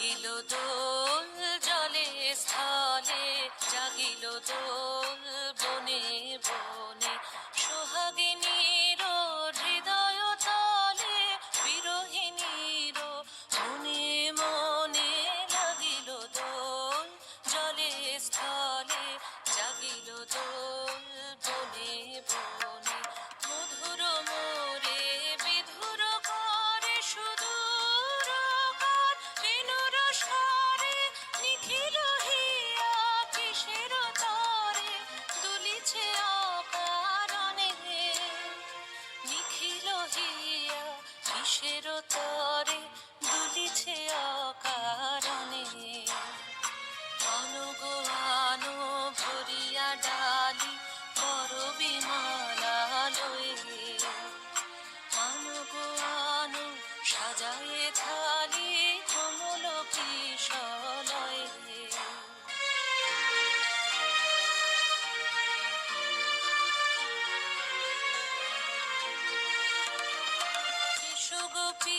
দোল জলে স্থলে তরে দুলিছে অকারণে। অনুগোয়া গোপী